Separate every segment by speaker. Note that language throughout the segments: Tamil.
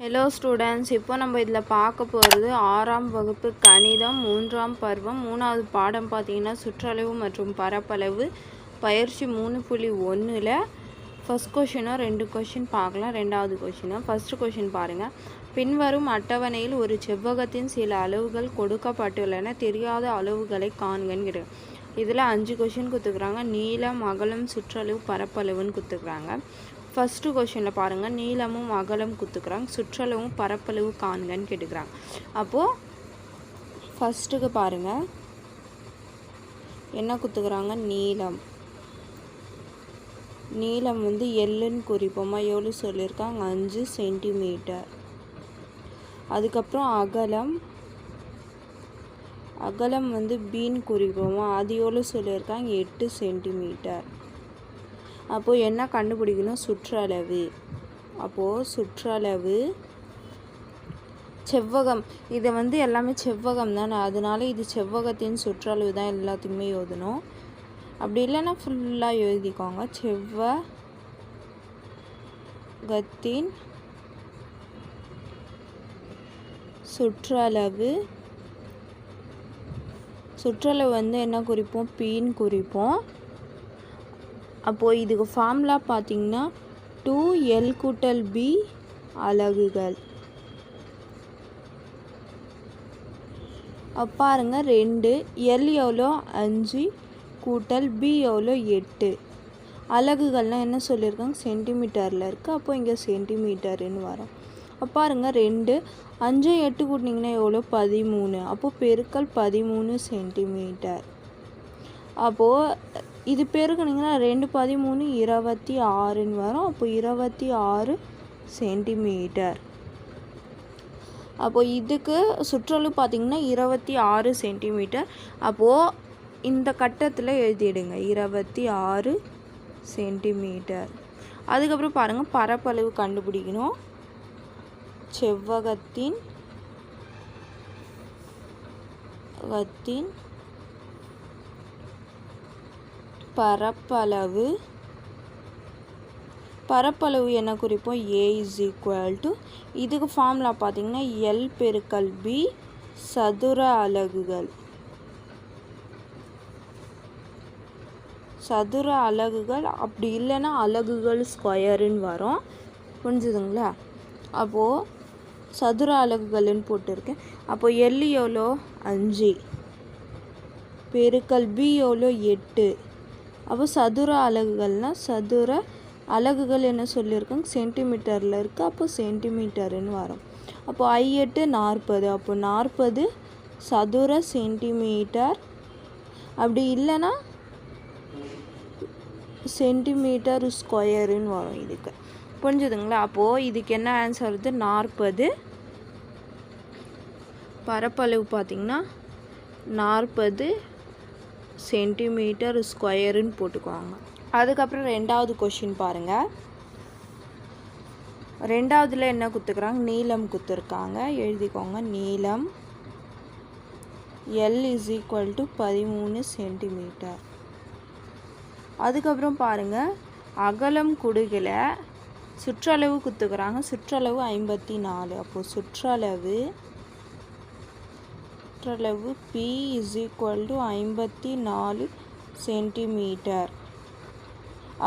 Speaker 1: ஹலோ ஸ்டூடெண்ட்ஸ் இப்போ நம்ம இதில் பார்க்க போகிறது ஆறாம் வகுப்பு கணிதம் மூன்றாம் பருவம் மூணாவது பாடம் பார்த்தீங்கன்னா சுற்றளவு மற்றும் பரப்பளவு. பயிற்சி மூணு புள்ளி ஒன்றில் ஃபஸ்ட் கொஷினும் ரெண்டு கொஷின் பார்க்கலாம். ரெண்டாவது கொஷினும் ஃபஸ்ட்டு கொஷின் பாருங்கள் பின்வரும் அட்டவணையில் ஒரு செவ்வகத்தின் சில அளவுகள் கொடுக்கப்பட்டுள்ளன. தெரியாத அளவுகளை காண்கன்னு இதில் அஞ்சு கொஷின் கொடுத்துக்கிறாங்க. நீளம் அகலம் சுற்றளவு பரப்பளவுன்னு கொடுத்துக்கிறாங்க. ஃபஸ்ட்டு கொஷினில் பாருங்கள் நீளமும் அகலம் குத்துக்கிறாங்க. சுற்றளவும் பரப்பளவு காண்கன்னு கேட்டுக்கிறாங்க. அப்போது ஃபஸ்ட்டுக்கு பாருங்கள் என்ன குத்துக்கிறாங்க? நீளம். நீளம் வந்து எல்லுன்னு குறிப்போமா? எவ்வளோ சொல்லியிருக்காங்க. அஞ்சு சென்டிமீட்டர். அதுக்கப்புறம் அகலம். அகலம் வந்து பீன் குறிப்போமா? அது எவ்வளோ சொல்லியிருக்காங்க? எட்டு சென்டிமீட்டர். அப்போது என்ன கண்டுபிடிக்கணும்? சுற்றளவு. அப்போது சுற்றளவு செவ்வகம். இதை வந்து எல்லாமே செவ்வகம் தானே? அதனால இது செவ்வகத்தின் சுற்றளவு தான் எல்லாத்தையுமே எழுதணும். அப்படி இல்லைன்னா ஃபுல்லாக எழுதிக்கோங்க. செவ்வகத்தின் சுற்றளவு. சுற்றளவு வந்து என்ன குறிப்போம்? பீன் குறிப்போம். அப்போது இதுக்கு ஃபார்முலா பார்த்தீங்கன்னா டூ எல் கூட்டல் பி அலகுகள். பாருங்க ரெண்டு எல் எவ்வளோ? அஞ்சு கூட்டல் பி எவ்வளோ? எட்டு. அலகுகள்லாம் என்ன சொல்லியிருக்காங்க? சென்டிமீட்டரில் இருக்குது அப்போ இங்கே சென்டிமீட்டருன்னு வரும். அப்போ பாருங்க ரெண்டு அஞ்சு எட்டு கூட்டிங்கன்னா எவ்வளோ? பதிமூணு. அப்போது பெருக்கல் பதிமூணு சென்டிமீட்டர் அப்போது இது பெருக்குனிங்கன்னா ரெண்டு பதிமூணு இருபத்தி ஆறுன்னு வரும். அப்போ இருபத்தி ஆறு சென்டிமீட்டர். அப்போது இதுக்கு சுற்றளவு பார்த்திங்கன்னா இருபத்தி ஆறு சென்டிமீட்டர். அப்போது இந்த கட்டத்தில் எழுதிடுங்க. இருபத்தி ஆறு சென்டிமீட்டர். அதுக்கப்புறம் பாருங்கள் பரப்பளவு கண்டுபிடிக்கணும். செவ்வகத்தின் கத்தின் பரப்பளவு. பரப்பளவு என்ன குறிப்போம் ஏ இஸ் ஈக்குவல் டு இதுக்கு ஃபார்முலா பார்த்தீங்கன்னா எல் பெருக்கல் பி சதுர அலகுகள். சதுர அலகுகள் அப்படி இல்லைன்னா அலகுகள் ஸ்கொயருன்னு வரும். புரிஞ்சுதுங்களா? அப்போது சதுர அலகுகள்னு போட்டிருக்கேன். அப்போது எல் எவ்வளோ? அஞ்சு. பெருக்கல் பி எவ்வளோ? எட்டு. அப்போ சதுர அலகுகள்னால் சதுர அலகுகள் என்ன சொல்லியிருக்காங்க? சென்டிமீட்டரில் இருக்குது அப்போ சென்டிமீட்டருன்னு வரும். அப்போது ஐ எட்டு நாற்பது. அப்போ நாற்பது சதுர சென்டிமீட்டர் அப்படி இல்லைன்னா சென்டிமீட்டர் ஸ்கொயருன்னு வரும் இதுக்கு. புரிஞ்சுதுங்களா? அப்போது இதுக்கு என்ன ஆன்சர் வருது? நாற்பது. பரப்பளவு பார்த்திங்கன்னா நாற்பது சென்டிமீட்டர் ஸ்கொயருன்னு போட்டுக்குவாங்க. அதுக்கப்புறம் ரெண்டாவது கொஷின் பாருங்கள் ரெண்டாவதுல என்ன குத்துக்குறாங்க? நீளம் குத்துருக்காங்க. எழுதிக்கோங்க. நீளம். எல் இஸ் ஈக்குவல் டு பதிமூணு சென்டிமீட்டர். அதுக்கப்புறம் பாருங்கள் அகலம் குடுகில். சுற்றளவு குத்துக்கிறாங்க. சுற்றளவு ஐம்பத்தி நாலு. அப்போது சுற்றளவு சுற்றளவு பி இஸ் ஈக்குவல் டு ஐம்பத்தி நாலு சென்டிமீட்டர்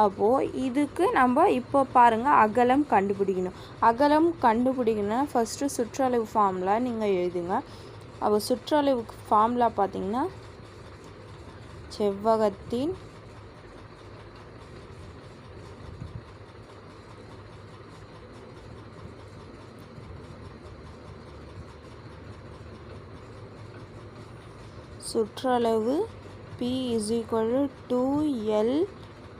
Speaker 1: அப்போது இதுக்கு நம்ம இப்போ பாருங்கள் அகலம் கண்டுபிடிக்கணும். அகலம் கண்டுபிடிக்கணும்னா ஃபஸ்ட்டு சுற்றளவு ஃபார்முலா நீங்கள் எழுதுங்க. அப்போ சுற்றளவுக்கு ஃபார்முலா பார்த்தீங்கன்னா செவ்வகத்தின் சுற்றளவு P is equal to two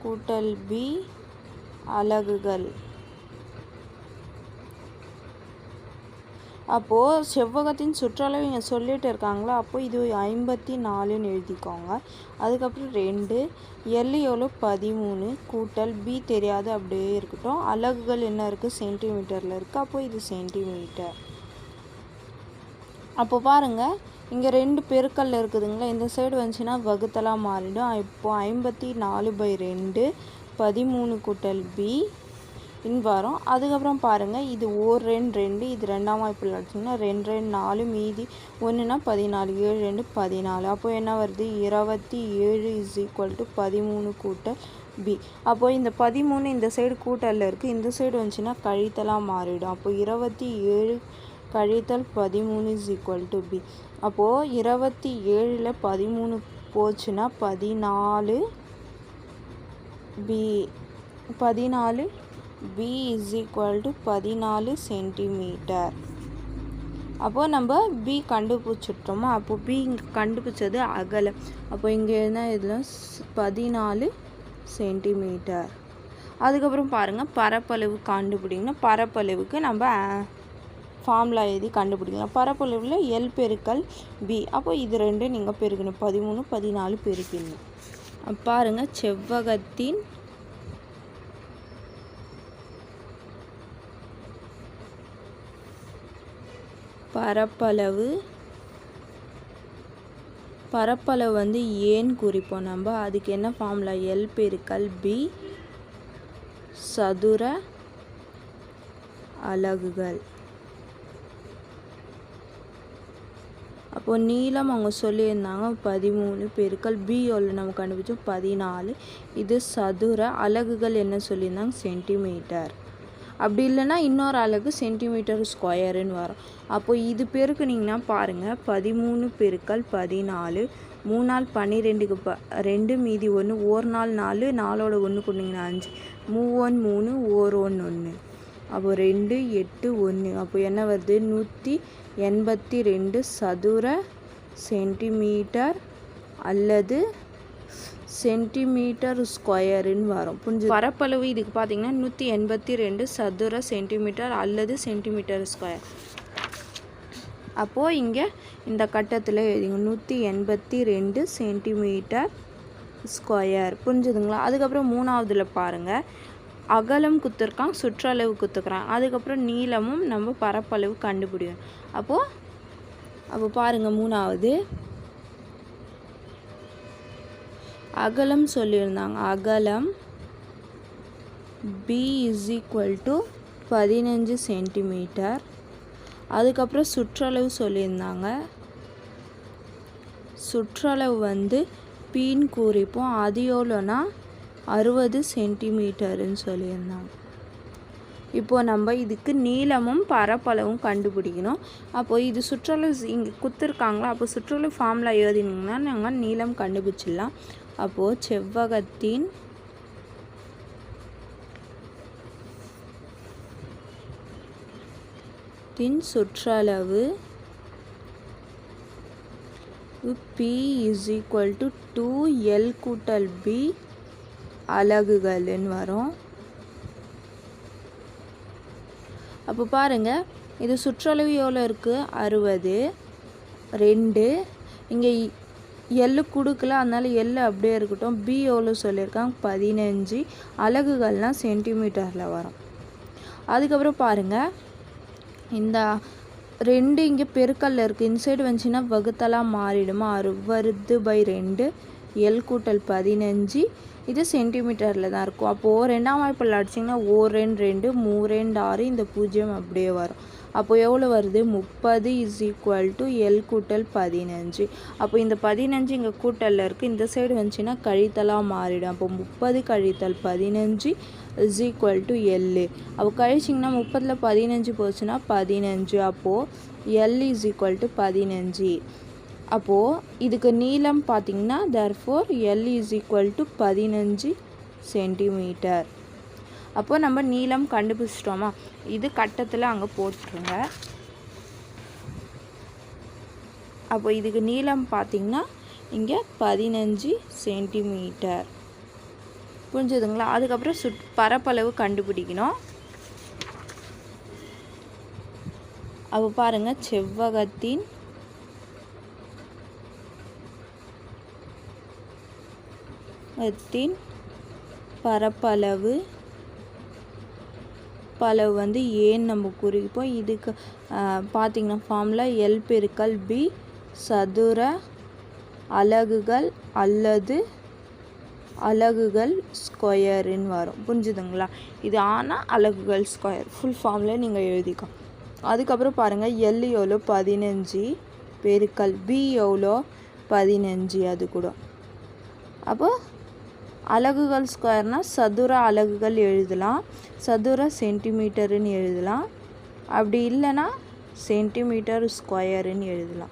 Speaker 1: கூட்டல் பி அலகுகள். அப்போது செவ்வகத்தின் சுற்றளவு இங்கே சொல்லிட்டு இருக்காங்களா? அப்போது இது ஐம்பத்தி நாலுன்னு எழுதிக்கோங்க. அதுக்கப்புறம் ரெண்டு எல் எவ்வளோ? பதிமூணு கூட்டல் பி தெரியாது அப்படியே இருக்கட்டும். அலகுகள் என்ன இருக்குது சென்டிமீட்டரில் இருக்குது அப்போது இது சென்டிமீட்டர் அப்போ பாருங்கள் இங்கே ரெண்டு பெருக்கல் இருக்குதுங்களா இந்த சைடு வந்துச்சுன்னா வகுத்தலாக மாறிடும். இப்போது ஐம்பத்தி நாலு பை ரெண்டு பதிமூணு கூட்டல் பி இன் வரும். அதுக்கப்புறம் பாருங்கள் இது ஓர் ரெண்டு ரெண்டு இது ரெண்டாம் வாய்ப்பில் அடிச்சிங்கன்னா ரெண்டு ரெண்டு நாலு மீதி ஒன்றுனா பதினாலு ஏழு ரெண்டு பதினாலு. அப்போ என்ன வருது? இருபத்தி ஏழு இஸ் ஈக்குவல் டு பதிமூணு கூட்டல் பி அப்போது இந்த பதிமூணு இந்த சைடு கூட்டலில் இருக்குது இந்த சைடு வந்துச்சுன்னா கழித்தலாக மாறிடும். அப்போது இருபத்தி ஏழு கழித்தல் பதிமூணு இஸ் ஈக்குவல் டு பி அப்போது இருபத்தி ஏழில் பதிமூணு போச்சுன்னா பதினாலு பி பதினாலு பி இஸ் ஈக்குவல் டு பதினாலு சென்டிமீட்டர் அப்போது நம்ம பி கண்டுபிடிச்சிட்டோமா? அப்போ பி இங்கே கண்டுபிடிச்சது அகலம் அப்போ இங்கே என்ன இதில்? பதினாலு சென்டிமீட்டர் அதுக்கப்புறம் பாருங்கள் பரப்பளவு கண்டுபிடிங்கன்னா பரப்பளவுக்கு நம்ம ஃபார்முலா எழுதி கண்டுபிடிக்கலாம். பரப்பளவில் எல் பெருக்கல் பி அப்போ இது ரெண்டு நீங்கள் பெருக்கணும். பதிமூணு பதினாலு பெருக்கணும். பாருங்கள் செவ்வகத்தின் பரப்பளவு பரப்பளவு வந்து ஏன் குறிப்போம் நம்ம? அதுக்கு என்ன ஃபார்முலா? எல் பெருக்கல் பி சதுர அலகுகள். அப்போது நீளம் அவங்க சொல்லியிருந்தாங்க பதிமூணு பெருக்கல் பி நம்ம கண்டுபிடிச்சோம் பதினாலு. இது சதுர அலகுகள் என்ன சொல்லியிருந்தாங்க சென்டிமீட்டர் அப்படி இல்லைன்னா இன்னொரு அலகு சென்டிமீட்டர் ஸ்கொயருன்னு வரும். அப்போது இது பெருக்குனிங்கன்னா பாருங்கள் பதிமூணு பெருக்கல் பதினாலு. மூணு நாள் பன்னிரெண்டுக்கு ப ரெண்டு மீதி ஒன்று ஒரு நாள் நாலு நாலோட ஒன்று கொண்டிங்கன்னா அஞ்சு. மூவன் மூணு ஓர் ஒன்று ஒன்று அப்போ ரெண்டு எட்டு ஒன்று அப்போ என்ன வருது? நூற்றி எண்பத்தி ரெண்டு சதுர சென்டிமீட்டர் அல்லது சென்டிமீட்டர் ஸ்கொயருன்னு வரும். புரிஞ்சு பரப்பளவு இதுக்கு பார்த்தீங்கன்னா நூற்றி எண்பத்தி ரெண்டு சதுர சென்டிமீட்டர் அல்லது சென்டிமீட்டர் ஸ்கொயர். அப்போது இங்கே இந்த கட்டத்தில் எழுதிங்க. நூற்றி எண்பத்தி ரெண்டு சென்டிமீட்டர் ஸ்கொயர். புரிஞ்சுதுங்களா? அதுக்கப்புறம் மூணாவதில் பாருங்கள் அகலம் குத்துருக்கான் சுற்றளவு குத்துக்கிறான். அதுக்கப்புறம் நீளமும் நம்ம பரப்பளவு கண்டுபிடிக்கும் அப்போது அப்போ பாருங்கள் மூணாவது. அகலம் சொல்லியிருந்தாங்க. அகலம் பி இஸ் ஈக்குவல் டு பதினஞ்சு சென்டிமீட்டர் அதுக்கப்புறம் சுற்றளவு சொல்லியிருந்தாங்க. சுற்றளவு வந்து பீன் குறிப்போம். அது எவ்வளோனா அறுபது சென்டிமீட்டருன்னு சொல்லியிருந்தாங்க. இப்போது நம்ம இதுக்கு நீளமும் பரப்பளவும் கண்டுபிடிக்கணும். அப்போது இது சுற்றளவு இங்கே குத்துருக்காங்களா? அப்போ சுற்றளவு ஃபார்மில் எழுதினீங்கன்னா நாங்கள் நீளம் கண்டுபிடிச்சிடலாம். அப்போது செவ்வகத்தின் தின் சுற்றளவு P is equal to two L கூட்டல் பி அலகுகள்னு வரும். அப்போ பாருங்கள் இது சுற்றளவு எவ்வளோ இருக்குது அறுபது. ரெண்டு. இங்கே எள்ளு கொடுக்கல அதனால் எள்ளு அப்படியே இருக்கட்டும். பி எவ்வளோ சொல்லியிருக்காங்க? பதினஞ்சு. அலகுகள்லாம் சென்டிமீட்டரில் வரும். அதுக்கப்புறம் பாருங்கள் இந்த ரெண்டு இங்கே பெருக்கல்ல இருக்குது இன்சைடு வந்துச்சுன்னா வகுத்தலாக மாறிடுமா? அறுபது பை ரெண்டு. எல் கூட்டல் பதினஞ்சு. இது சென்டிமீட்டரில் தான் இருக்கும். அப்போது ரெண்டாம் வாய்ப்பில் அடிச்சிங்கன்னா ஓ ரெண்டு ரெண்டு மூ ரெண்டு ஆறு இந்த பூஜ்ஜியம் அப்படியே வரும். அப்போ எவ்வளோ வருது? முப்பது இஸ் ஈக்குவல் டு எல் கூட்டல் பதினஞ்சு. அப்போ இந்த பதினஞ்சு இங்கே கூட்டலில் இருக்குது இந்த சைடு வந்துச்சுன்னா கழித்தலாக மாறிடும். அப்போ முப்பது கழித்தல் பதினஞ்சு இஸ் ஈக்குவல் டு எல்லு அப்போ கழிச்சிங்கன்னா முப்பதில் பதினஞ்சு போச்சுன்னா பதினஞ்சு. அப்போது எல் இஸ் ஈக்குவல் டு பதினஞ்சு. அப்போது இதுக்கு நீளம் பார்த்திங்கன்னா therefore L is equal to பதினஞ்சு சென்டிமீட்டர் அப்போது நம்ம நீளம் கண்டுபிடிச்சிட்டோமா? இது கட்டத்தில் அங்கே போட்டுருங்க. அப்போ இதுக்கு நீளம் பார்த்திங்கன்னா இங்கே பதினஞ்சு சென்டிமீட்டர் புரிஞ்சுதுங்களா? அதுக்கப்புறம் சுட் பரப்பளவு கண்டுபிடிக்கணும். அப்போ பாருங்கள் செவ்வகத்தின் பரப்பளவு பளவு வந்து ஏன்னு நம்ம குறிப்போம். இதுக்கு பார்த்திங்கன்னா ஃபார்மில் எல் பெருக்கல் பி சதுர அலகுகள் அல்லது அலகுகள் ஸ்கொயருன்னு வரும். புரிஞ்சுதுங்களா? இது ஆனால் அலகுகள் ஸ்கொயர் ஃபுல் ஃபார்மில் நீங்கள் எழுதிக்கோ. அதுக்கப்புறம் பாருங்கள் எல் எவ்வளோ? பதினஞ்சு. பெருக்கல் பி எவ்வளோ? பதினஞ்சு. அது கூட. அப்போ அலகுகள் ஸ்கொயர்னால் சதுர அலகுகள் எழுதலாம். சதுர சென்டிமீட்டருன்னு எழுதலாம். அப்படி இல்லைன்னா சென்டிமீட்டர் ஸ்கொயருன்னு எழுதலாம்.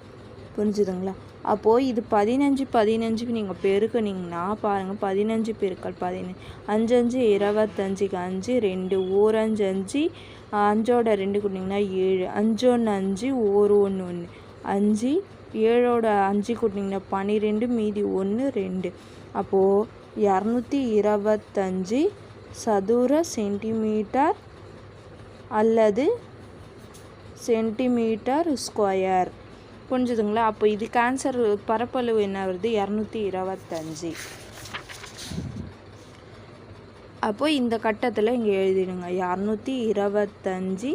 Speaker 1: புரிஞ்சுதுங்களா? அப்போது இது பதினஞ்சு பதினஞ்சுக்கு நீங்கள் பெருக்குனிங்கன்னா பாருங்கள் பதினஞ்சு பெருக்கள் பதினஞ்சு அஞ்சு அஞ்சு இருபத்தஞ்சுக்கு அஞ்சு ரெண்டு ஓரஞ்சு அஞ்சு அஞ்சோட ரெண்டு கூட்டிங்கன்னா ஏழு அஞ்சொன்று அஞ்சு ஒரு ஒன்று ஒன்று அஞ்சு ஏழோட அஞ்சு கூட்டிங்கன்னா பன்னிரெண்டு மீதி ஒன்று ரெண்டு. அப்போது இரநூத்தி இருபத்தஞ்சி சதுர சென்டிமீட்டர் அல்லது சென்டிமீட்டர் ஸ்கொயர். புரிஞ்சுதுங்களா? அப்போ இது கேன்சர் பரப்பளவு என்ன வருது? இரநூத்தி இருபத்தஞ்சி. அப்போது இந்த கட்டத்தில் இங்கே எழுதிடுங்க. இரநூத்தி இருபத்தஞ்சி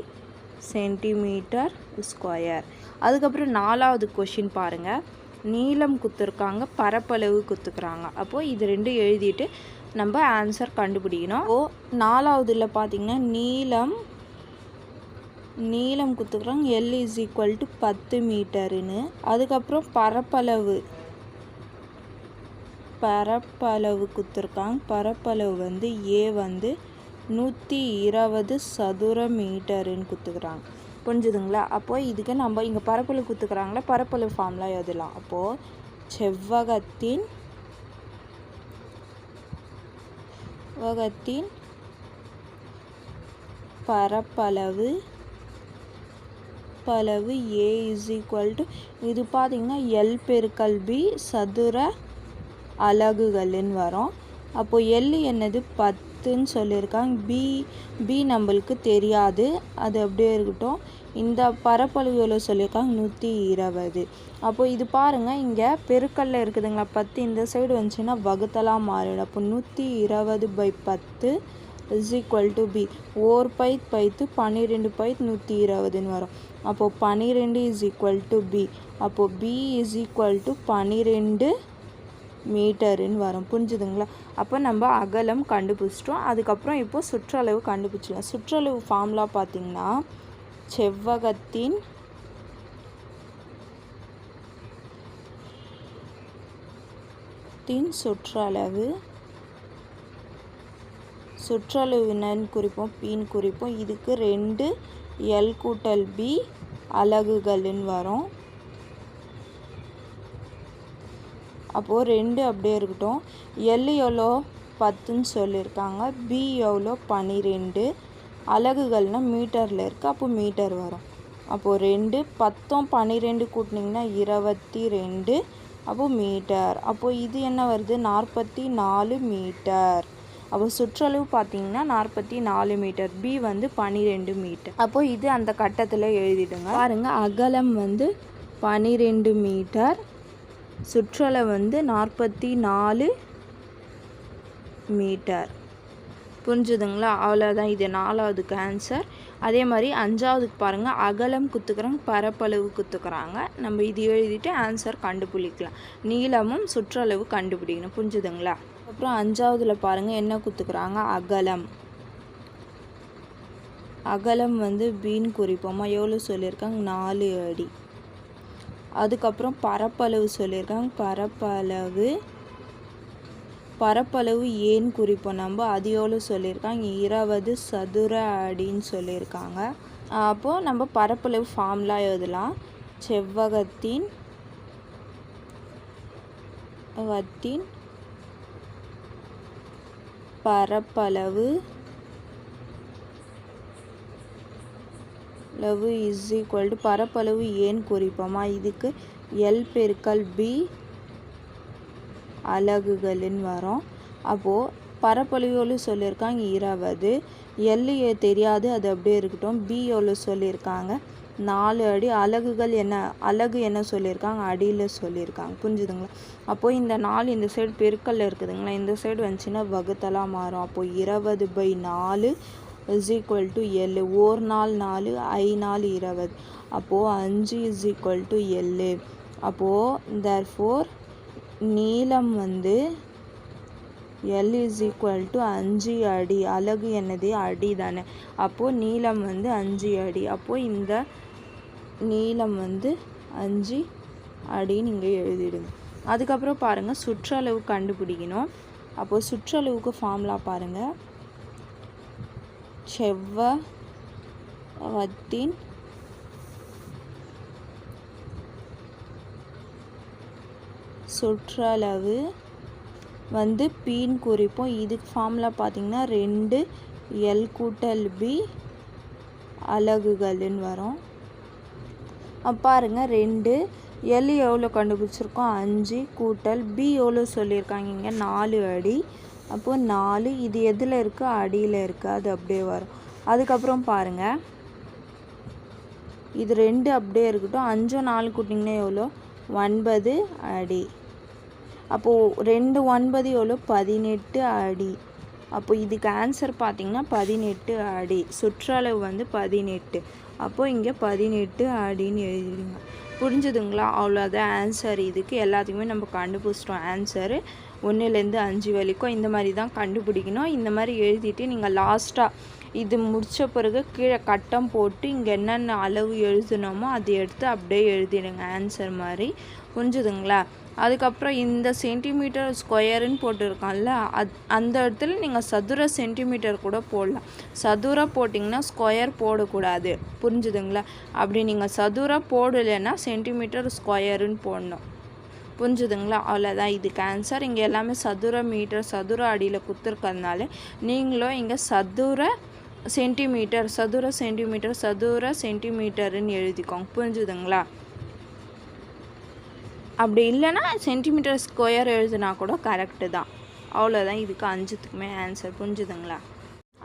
Speaker 1: சென்டிமீட்டர் ஸ்கொயர். அதுக்கப்புறம் நாலாவது கொஷின் பாருங்கள் நீளம் குத்துருக்காங்க பரப்பளவு குத்துக்கிறாங்க. அப்போது இது ரெண்டும் எழுதிட்டு நம்ம ஆன்சர் கண்டுபிடிக்கணும். ஓ நாலாவதுல பார்த்திங்கன்னா நீளம் நீளம் குத்துக்கிறாங்க. எல் இஸ் ஈக்குவல் டு பத்து மீட்டருன்னு. அதுக்கப்புறம் பரப்பளவு பரப்பளவு குத்துருக்காங்க. பரப்பளவு வந்து ஏ வந்து நூற்றி இருபது சதுர மீட்டருன்னு குத்துக்கிறாங்க. புரிஞ்சுதுங்களா? அப்போது இதுக்கு நம்ம இங்கே பரப்பளவு குத்துக்கிறாங்களே பரப்பளவு ஃபார்ம்லாம் எழுதலாம். அப்போது செவ்வகத்தின் செவ்வகத்தின் பரப்பளவு பரப்பளவு ஏ இஸ் ஈக்குவல் டு இது பார்த்திங்கன்னா எல் பெருக்கல் பி சதுர அலகுகள்னு வரும். அப்போது எல் என்னது? பத்துன்னு சொல்லியிருக்காங்க. பி பி நம்மளுக்கு தெரியாது. அது அப்படியே இருக்கட்டும். இந்த பரப்பளவுகளை சொல்லியிருக்காங்க நூற்றி இருபது. அப்போது இது பாருங்கள் இங்கே பெருக்கல்ல இருக்குதுங்களா? பத்து இந்த சைடு வந்துச்சுன்னா வகுத்தலாம் மாறிடும். அப்போ நூற்றி இருபது பை பத்து is equal to P or by by பன்னிரெண்டு பைத் நூற்றி இருபதுன்னு வரும். அப்போது பன்னிரெண்டு இஸ் ஈக்குவல் டு பி அப்போது பி இஸ் ஈக்குவல் டு பன்னிரெண்டு மீட்டருன்னு வரும். புரிஞ்சுதுங்களா? அப்போ நம்ம அகலம் கண்டுபிடிச்சிட்டோம். அதுக்கப்புறம் இப்போது சுற்றளவு கண்டுபிடிச்சிடலாம். சுற்றளவு ஃபார்முலா பார்த்திங்கன்னா செவ்வகத்தின் தின் சுற்றளவு சுற்றளவு குறிப்போம் பின் குறிப்போம். இதுக்கு ரெண்டு எல் கூட்டல் பி அலகுகள்னு வரும். அப்போது ரெண்டு அப்படியே இருக்கட்டும். எல் எவ்வளோ பத்துன்னு சொல்லியிருக்காங்க. பி எவ்வளோ பன்னிரெண்டு அலகுகள்னால் மீட்டரில் இருக்குது அப்போ மீட்டர் வரும். அப்போது ரெண்டு. பத்தும் பன்னிரெண்டு கூட்டினிங்கன்னா இருபத்தி ரெண்டு அப்போது மீட்டர். அப்போது இது என்ன வருது? நாற்பத்தி நாலு மீட்டர். அப்போ சுற்றளவு பார்த்தீங்கன்னா நாற்பத்தி நாலு மீட்டர். பி வந்து பன்னிரெண்டு மீட்டர். அப்போது இது அந்த கட்டத்தில் எழுதிடுங்க. பாருங்கள் அகலம் வந்து பன்னிரெண்டு மீட்டர். சுற்றளவு வந்து நாற்பத்தி நாலு மீட்டர். புரிஞ்சுதுங்களா? அவ்வளோதான் இது நாலாவதுக்கு ஆன்சர் அதே மாதிரி அஞ்சாவதுக்கு பாருங்கள் அகலம் குத்துக்கிறாங்க பரப்பளவு குத்துக்கிறாங்க. நம்ம இது எழுதிட்டு ஆன்சர் கண்டுபிடிக்கலாம். நீளமும் சுற்றளவு கண்டுபிடிக்கணும். புரிஞ்சுதுங்களா? அப்புறம் அஞ்சாவதுல பாருங்கள் என்ன குத்துக்கிறாங்க? அகலம். அகலம் வந்து பீன் குறிப்போமா? எவ்வளோ சொல்லியிருக்காங்க? நாலு அடி. அதுக்கப்புறம் பரப்பளவு சொல்லியிருக்காங்க. பரப்பளவு பரப்பளவு ஏன்னு குறிப்போம்? நம்ம அது எவ்வளோ சொல்லியிருக்காங்க. இருபது சதுர அடின்னு சொல்லியிருக்காங்க. அப்போது நம்ம பரப்பளவு ஃபார்ம்லாம் எழுதலாம். செவ்வகத்தின் வத்தின் பரப்பளவு அளவு இஸ் ஈக்குவல் டு பரப்பளவு ஏன் குறிப்போமா? இதுக்கு எல் பெருக்கல் பி அலகுகள்னு வரும். அப்போது பரப்பளவு எவ்வளோ சொல்லியிருக்காங்க இருபது. எல்லு தெரியாது அது அப்படியே இருக்கட்டும். பி எவ்வளோ சொல்லியிருக்காங்க நாலு அடி. அலகுகள் என்ன? அலகு என்ன சொல்லியிருக்காங்க? அடியில் சொல்லியிருக்காங்க. புரிஞ்சுதுங்களா? அப்போது இந்த நாலு இந்த சைடு பெருக்கல்ல இருக்குதுங்களா? இந்த சைடு வந்துச்சுன்னா வகுத்தலாக மாறும். அப்போது இருபது பை நாலு is equal to L or நாள் நாலு ஐ நாள் இருபது. அப்போது அஞ்சு இஸ் ஈக்குவல் டு எல்லு அப்போது தேர் ஃபோர் நீளம் வந்து எல் இஸ் ஈக்குவல் டு அஞ்சு அடி. அலகு என்னது? அடி தானே. அப்போது நீளம் வந்து அஞ்சு அடி. அப்போது இந்த நீளம் வந்து அஞ்சு அடின்னு இங்கே எழுதிடுங்க. அதுக்கப்புறம் பாருங்கள் சுற்றளவு கண்டுபிடிக்கணும். அப்போது சுற்றளவுக்கு ஃபார்முலா பாருங்கள் செவ்வத்தின் சுற்றளவு வந்து பீன் குறிப்போம். இதுக்கு ஃபார்முலா பார்த்தீங்கன்னா ரெண்டு எல் கூட்டல் பி அலகுகள்னு வரும். பாருங்கள் பாருங்க ரெண்டு எல் எவ்வளோ கண்டுபிடிச்சிருக்கோம்? அஞ்சு கூட்டல் பி எவ்வளோ சொல்லியிருக்காங்க? இங்கே நாலு அடி. அப்போது நாலு இது எதில் இருக்குது அடியில் இருக்குது அது அப்படியே வரும். அதுக்கப்புறம் பாருங்கள் இது ரெண்டு அப்படியே இருக்கட்டும். அஞ்சும் நாலு கூட்டிங்கன்னா எவ்வளோ? ஒன்பது அடி. அப்போது ரெண்டு ஒன்பது எவ்வளோ? பதினெட்டு அடி. அப்போ இதுக்கு ஆன்சர் பார்த்திங்கன்னா பதினெட்டு அடி. சுற்றளவு வந்து பதினெட்டு. அப்போது இங்கே பதினெட்டு அடின்னு எழுதிடுங்க. புரிஞ்சுதுங்களா? அவ்வளோதான் ஆன்சர் இதுக்கு எல்லாத்துக்குமே நம்ம கண்டுபிடிச்சிட்டோம். ஆன்சரு ஒன்றுலேருந்து அஞ்சு வரைக்கும் இந்த மாதிரி தான் கண்டுபிடிக்கணும். இந்த மாதிரி எழுதிட்டு நீங்கள் லாஸ்ட்டாக இது முடித்த பிறகு கீழே கட்டம் போட்டு இங்கே என்னென்ன அளவு எழுதுனோமோ அதை எடுத்து அப்படியே எழுதிடுங்க ஆன்சர் மாதிரி. புரிஞ்சுதுங்களா? அதுக்கப்புறம் இந்த சென்டிமீட்டர் ஸ்கொயருன்னு போட்டிருக்கான்ல அத் அந்த இடத்துல நீங்கள் சதுர சென்டிமீட்டர் கூட போடலாம். சதுர போட்டிங்கன்னா ஸ்கொயர் போடக்கூடாது. புரிஞ்சுதுங்களா? அப்படி நீங்கள் சதுர போடலைன்னா சென்டிமீட்டர் ஸ்கொயருன்னு போடணும். புரிஞ்சுதுங்களா? அவ்வளோதான் இதுக்கு ஆன்சர் இங்கே எல்லாமே சதுர மீட்டர் சதுர அடியில் கொடுத்துருக்கறதுனால நீங்களும் இங்கே சதுர சென்டிமீட்டர் சதுர சென்டிமீட்டர் சதுர சென்டிமீட்டர்னு எழுதிக்கோங்க. புரிஞ்சுதுங்களா? அப்படி இல்லைன்னா சென்டிமீட்டர் ஸ்கொயர் எழுதுனா கூட கரெக்டு தான். அவ்வளோதான் இதுக்கு அஞ்சுத்துக்குமே ஆன்சர் புரிஞ்சுதுங்களா?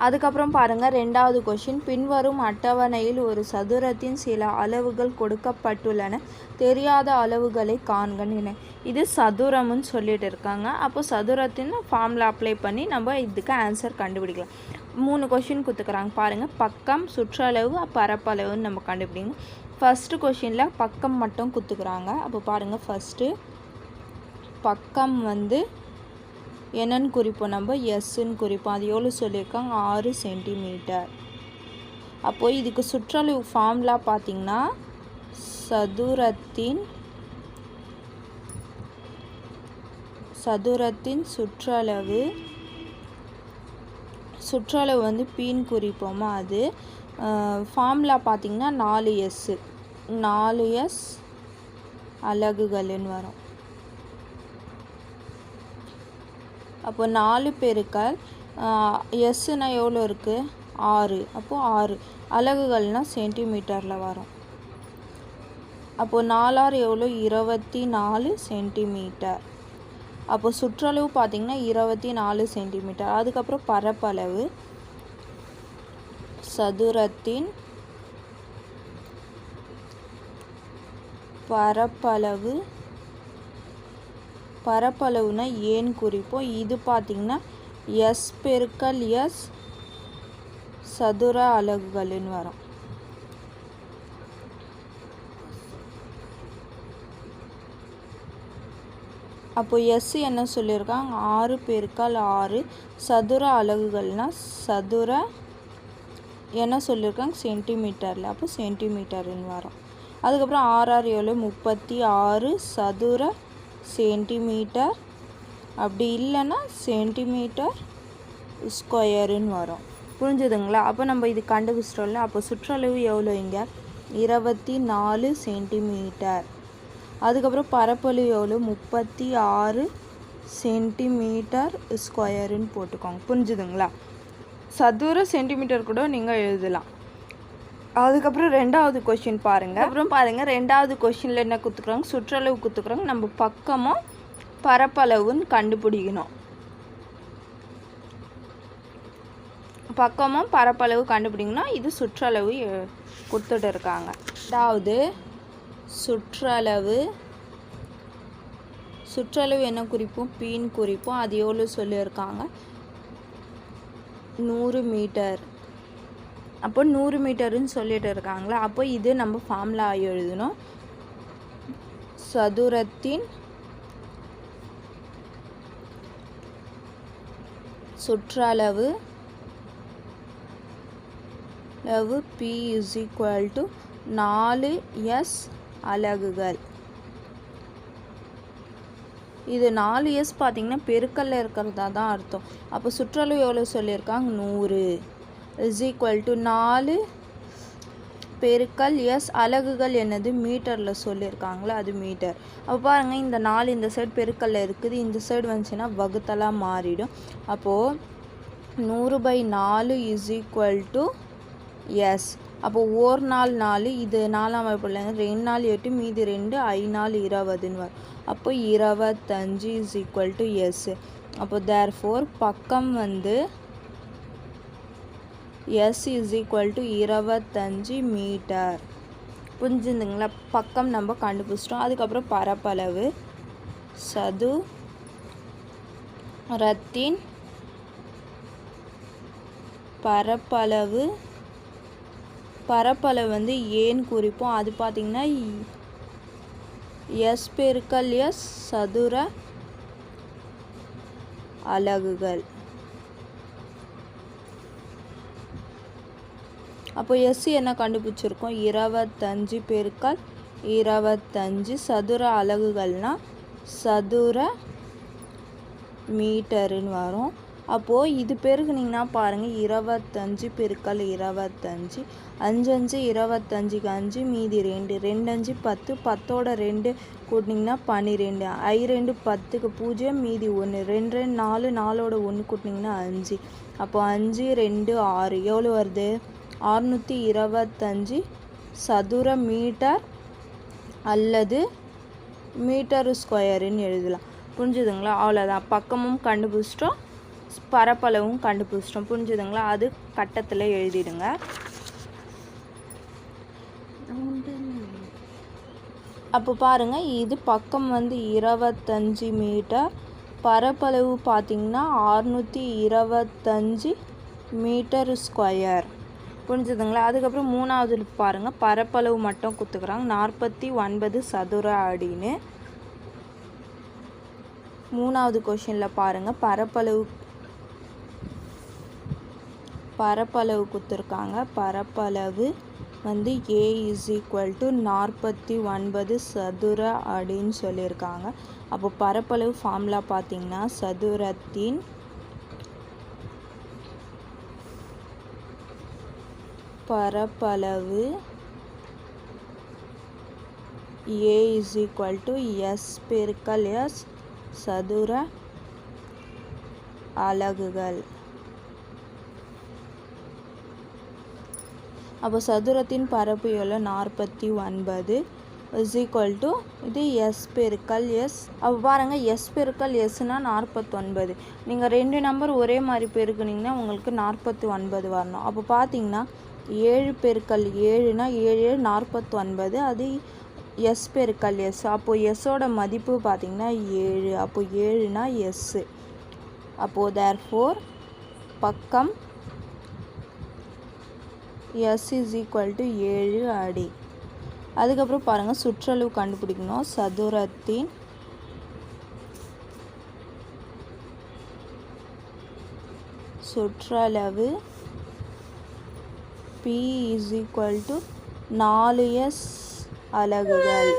Speaker 1: அதுக்கப்புறம் பாருங்கள் ரெண்டாவது கொஷின் பின்வரும் அட்டவணையில் ஒரு சதுரத்தின் சில அளவுகள் கொடுக்கப்பட்டுள்ளன. தெரியாத அளவுகளை காண்கன்னு இது சதுரம்னு சொல்லிட்டு இருக்காங்க. அப்போ சதுரத்தின் ஃபார்மில் அப்ளை பண்ணி நம்ம இதுக்கு ஆன்சர் கண்டுபிடிக்கலாம். மூணு கொஷின் கொடுத்துக்கிறாங்க பாருங்கள் பக்கம் சுற்றளவு பரப்பளவுன்னு நம்ம கண்டுபிடிக்கணும் ஃபஸ்ட்டு கொஷினில் பக்கம் மட்டும் கொடுத்துக்கிறாங்க அப்போ பாருங்கள் ஃபஸ்ட்டு பக்கம் வந்து என்னன்னு குறிப்போம் நம்ம எஸ்ன்னு குறிப்போம் அது எவ்வளோ சொல்லியிருக்காங்க? ஆறு சென்டிமீட்டர். அப்போது இதுக்கு சுற்றளவு ஃபார்ம்லாம் பார்த்தீங்கன்னா சதுரத்தின் சதுரத்தின் சுற்றளவு சுற்றளவு வந்து பீன் குறிப்போமா அது? ஃபார்முலா பார்த்தீங்கன்னா நாலு எஸ்ஸு நாலு எஸ் அலகுகள்னு வரும். அப்போ நாலு பெருக்கள் எஸ்ஸுனா எவ்வளோ இருக்குது ஆறு. அப்போது ஆறு. அலகுகள்னால் சென்டிமீட்டரில் வரும். அப்போது நாலாறு எவ்வளோ? இருபத்தி நாலு சென்டிமீட்டர். அப்போ சுற்றளவு பார்த்திங்கன்னா இருபத்தி நாலு சென்டிமீட்டர். அதுக்கப்புறம் பரப்பளவு சதுரத்தின் பரப்பளவு பரப்பளவுனா ஏன் குறிப்போம்? இது பார்த்திங்கன்னா எஸ் பெருக்கல் எஸ் சதுர அலகுகள்னு வரும். அப்போ எஸ் என்ன சொல்லியிருக்காங்க? ஆறு பெருக்கால் ஆறு சதுர அலகுகள்னால் சதுர என்ன சொல்லியிருக்காங்க? சென்டிமீட்டரில். அப்போ சென்டிமீட்டர்னு வரும். அதுக்கப்புறம் ஆறு ஆறு ஏழு முப்பத்தி ஆறு சதுர சென்டிமீட்டர். அப்படி இல்லைன்னா சென்டிமீட்டர் ஸ்கொயருன்னு வரும். புரிஞ்சுதுங்களா? அப்போ நம்ம இது கண்டுபிடிச்சிட்டோம்ல அப்போ சுற்றளவு எவ்வளோ இங்கே? இருபத்தி நாலு சென்டிமீட்டர். அதுக்கப்புறம் பரப்பளவு எவ்வளோ? முப்பத்தி ஆறு சென்டிமீட்டர் ஸ்கொயருன்னு போட்டுக்கோங்க. புரிஞ்சுதுங்களா? சதுர சென்டிமீட்டர் கூட நீங்கள் எழுதலாம். அதுக்கப்புறம் ரெண்டாவது கொஷின் பாருங்கள் அப்புறம் பாருங்கள் ரெண்டாவது கொஷினில் என்ன கொடுத்துக்குறாங்க சுற்றளவு கொடுத்துக்குறாங்க நம்ம பக்கமும் பரப்பளவுன்னு கண்டுபிடிக்கணும். பக்கமும் பரப்பளவு கண்டுபிடிக்கணும் இது சுற்றளவு கொடுத்துட்டு இருக்காங்க. ரெண்டாவது சுற்றளவு சுற்றளவு என்ன குறிப்பும்? பீன் குறிப்பும் அது எவ்வளோ சொல்லியிருக்காங்க? நூறு மீட்டர். அப்போ நூறு மீட்டருன்னு சொல்லிட்டு இருக்காங்களா அப்போ இது நம்ம ஃபார்முலா எழுதணும். சதுரத்தின் சுற்றளவு அளவு பி இஸ் ஈக்குவல் டு நாலு எஸ் அலகுகள். இது நாலு எஸ் பார்த்தீங்கன்னா பெருக்கல்ல இருக்கிறதா தான் அர்த்தம். அப்போ சுற்றளவு எவ்வளோ சொல்லியிருக்காங்க? நூறு. இஸ் ஈக்குவல் டு நாலு பெருக்கல் எஸ் அலகுகள் என்னது? மீட்டரில் சொல்லியிருக்காங்களே அது மீட்டர் அப்போ பாருங்கள் இந்த நாலு இந்த சைடு பெருக்கல்ல இருக்குது. இந்த சைடு வந்துச்சுன்னா வகுத்தலாக மாறிடும். அப்போது நூறு பை நாலு இஸ் ஈக்குவல் டு எஸ் அப்போ ஒரு நாள் நாலு இது நாலாம் வகுப்புலேருந்து ரெண்டு நாள் எட்டு மீதி ரெண்டு ஐ நாள் இருபதுன்னு வரும். அப்போ இருபத்தஞ்சு இஸ் ஈக்குவல் டு எஸ் அப்போ தேர் ஃபோர் பக்கம் வந்து எஸ் இஸ் ஈக்குவல் டு இருபத்தஞ்சி மீட்டர். புரிஞ்சுருந்துங்களா? பக்கம் நம்ம கண்டுபிடிச்சிட்டோம். அதுக்கப்புறம் பரப்பளவு சது ரத்தின் பரப்பளவு பரப்பளவு வந்து ஏன்னு குறிப்போம். அது பார்த்திங்கன்னா எஸ் பெருக்கல் எஸ் சதுர அலகுகள் அப்போ எஸ்சி என்ன கண்டுபிடிச்சிருக்கோம்? இருபத்தஞ்சு பெருக்கல் இருபத்தஞ்சு சதுர அலகுகள்னா சதுர மீட்டருன்னு வரும். அப்போது இது பெருகுனிங்கன்னா பாருங்கள் இருபத்தஞ்சு பெருக்கல் இருபத்தஞ்சு அஞ்சு அஞ்சு இருபத்தஞ்சுக்கு அஞ்சு மீதி ரெண்டு ரெண்டு அஞ்சு பத்து பத்தோட ரெண்டு கூட்டினிங்கன்னா பன்னிரெண்டு ஐ ரெண்டு பத்துக்கு பூஜ்ஜியம் மீதி ஒன்று ரெண்டு ரெண்டு நாலு நாலோட ஒன்று கூட்டினிங்கன்னா அஞ்சு. அப்போ அஞ்சு ரெண்டு ஆறு எவ்வளோ வருது? அறுநூற்றி இருபத்தஞ்சி சதுர மீட்டர் அல்லது மீட்டர் ஸ்கொயருன்னு எழுதலாம். புரிஞ்சுதுங்களா? அவ்வளோதான் பக்கமும் கண்டுபிடிச்சிட்டோம். பரப்பளவும் கண்டுபிடிச்சிட்டோம். புரிஞ்சுதுங்களா? அது கட்டத்தில் எழுதிடுங்க. அப்போ பாருங்கள் இது பக்கம் வந்து இருபத்தஞ்சி மீட்டர். பரப்பளவு பார்த்திங்கன்னா அறுநூற்றி இருபத்தஞ்சி மீட்டர் ஸ்கொயர். புரிஞ்சுதுங்களா? அதுக்கப்புறம் மூணாவது பாருங்கள் பரப்பளவு மட்டும் கொடுத்துக்குறாங்க நாற்பத்தி ஒன்பது சதுர அடின்னு. மூணாவது கொஷினில் பாருங்கள் பரப்பளவு பரப்பளவு கொடுத்துருக்காங்க பரப்பளவு வந்து ஏ இஸ் ஈக்குவல் டு நாற்பத்தி ஒன்பது சதுர அடின்னு சொல்லியிருக்காங்க. அப்போ பரப்பளவு ஃபார்முலா பார்த்தீங்கன்னா சதுரத்தின் பரப்பளவு A is equal to S பெருக்கல் எஸ் சதுர அலகுகள். அப்போ சதுரத்தின் பரப்பு எவ்வளோ நாற்பத்தி ஒன்பது. இஸ் ஈக்குவல் டு இது எஸ் பெருக்கல் எஸ் அப்போ பாருங்கள் எஸ் பெருக்கல் எஸ்னால் நாற்பத்தொன்பது. நீங்கள் ரெண்டு நம்பர் ஒரே மாதிரி பெருக்குனிங்கன்னா உங்களுக்கு நாற்பத்தி ஒன்பது வரணும். அப்போ பார்த்தீங்கன்னா ஏழு பெருக்கல் ஏழுனா ஏழு ஏழு நாற்பத்தொன்பது. அது எஸ் பெருக்கல் எஸ். அப்போது எஸ்ஸோட மதிப்பு பார்த்திங்கன்னா ஏழு. அப்போது ஏழுனா எஸ்ஸு அப்போது தேர் ஃபோர் பக்கம் எஸ் இஸ் ஈக்குவல் டு ஏழு அடி. அதுக்கப்புறம் பாருங்கள் சுற்றளவு கண்டுபிடிக்கணும். சதுரத்தின் சுற்றளவு பி இஸ் ஈக்குவல் டு நாலு எஸ் அலகுகள்.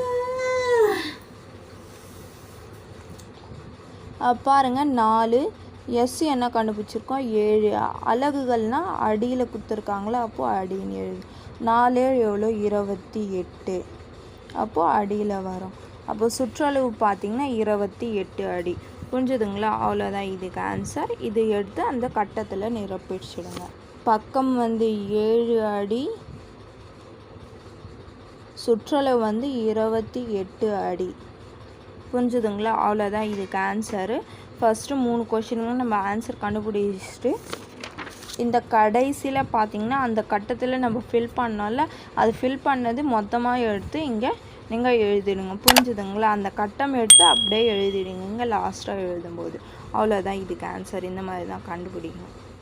Speaker 1: பாருங்கள் நாலு எஸ் என்ன கண்டுபிடிச்சிருக்கோம்? ஏழு. அலகுகள்னால் அடியில் கொடுத்துருக்காங்களா? அப்போது அடின்னு எழுது நாலு ஏழு எவ்வளோ இருபத்தி எட்டு. அப்போது அடியில் வரும். அப்போ சுற்றளவு பார்த்திங்கன்னா இருபத்தி எட்டு அடி. புரிஞ்சுதுங்களா? அவ்வளோதான் இதுக்கு ஆன்சர் இது எடுத்து அந்த கட்டத்தில் நிரப்பிச்சிடுங்க. பக்கம் வந்து ஏழு அடி சுற்றளவு வந்து இருபத்தி எட்டு அடி. புரிஞ்சுதுங்களா? அவ்வளோதான் இதுக்கு ஆன்சரு ஃபஸ்ட்டு மூணு கொஷினுங்களும் நம்ம ஆன்சர் கண்டுபிடிச்சிட்டு இந்த கடைசியில் பார்த்திங்கன்னா அந்த கட்டத்தில் நம்ம ஃபில் பண்ணோம்ல அது ஃபில் பண்ணது மொத்தமாக எடுத்து இங்கே நீங்கள் எழுதிடுங்க. புரிஞ்சுதுங்களா? அந்த கட்டம் எடுத்து அப்படியே எழுதிடுங்க. இங்கே லாஸ்ட்டாக எழுதும்போது. அவ்வளோதான் இதுக்கு ஆன்சர் இந்த மாதிரி தான் கண்டுபிடிக்கணும்.